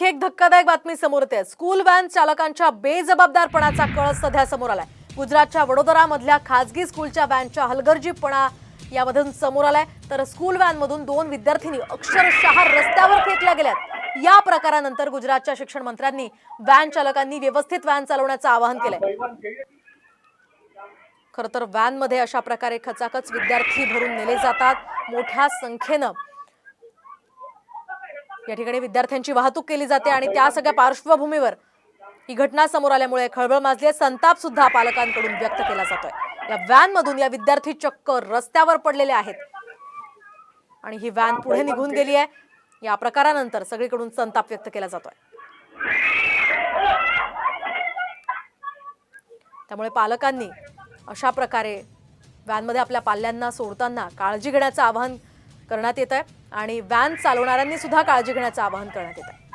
आणखी एक धक्कादायक बातमी समोर येते. स्कूल व्हॅन चालकांच्या बेजबाबदारपणाचा कळस सध्या समोर आलाय. गुजरातच्या वडोदरामधल्या खासगी स्कूलच्या व्हॅनच्या हलगर्जीपणा यामधून समोर आलाय. तर स्कूल व्हॅनमधून दोन विद्यार्थिनी अक्षरशः रस्त्यावर फेकल्या गेल्यात. या प्रकारानंतर गुजरातच्या शिक्षण मंत्र्यांनी व्हॅन चालकांनी व्यवस्थित व्हॅन चालवण्याचं आवाहन केलंय. खरं तर व्हॅनमध्ये अशा प्रकारे खचाखच विद्यार्थी भरून नेले जातात. मोठ्या संख्येनं या ठिकाणी विद्यार्थ्यांची वाहतूक केली जाते आणि त्या सगळ्या पार्श्वभूमीवर ही घटना समोर आल्यामुळे खळबळ माजली आहे. संताप सुद्धा पालकांकडून व्यक्त केला जातोय. या व्हॅन मधून या विद्यार्थी चक्क रस्त्यावर पडलेले आहेत. आणि ही व्हॅन पुढे निघून गेली आहे. या प्रकारानंतर सगळीकडून संताप व्यक्त केला जातोय. त्यामुळे पालकांनी अशा प्रकारे व्हॅनमध्ये आपल्या पाल्यांना सोडताना काळजी घेण्याचं आवाहन करण्यात येत आहे आणि व्हॅन चालवणाऱ्यांनी सुद्धा काळजी घेण्याचं आवाहन करण्यात येत आहे